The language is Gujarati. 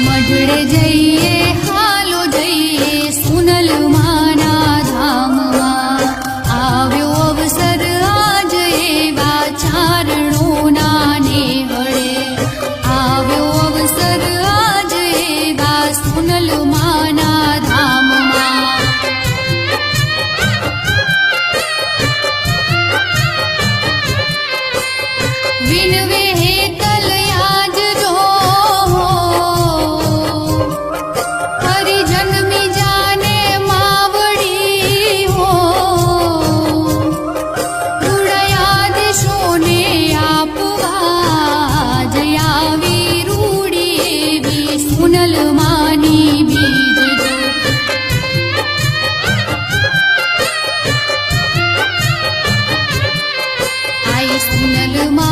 મઢડે જઈએ હાલો જઈએ સુનલ માના આવ્યો અવસર આજ એવા ચારણોના ને વળે આવ્યો અવસર આજ એવા સુનલ માના ધામમાં વિનવે നലുമാ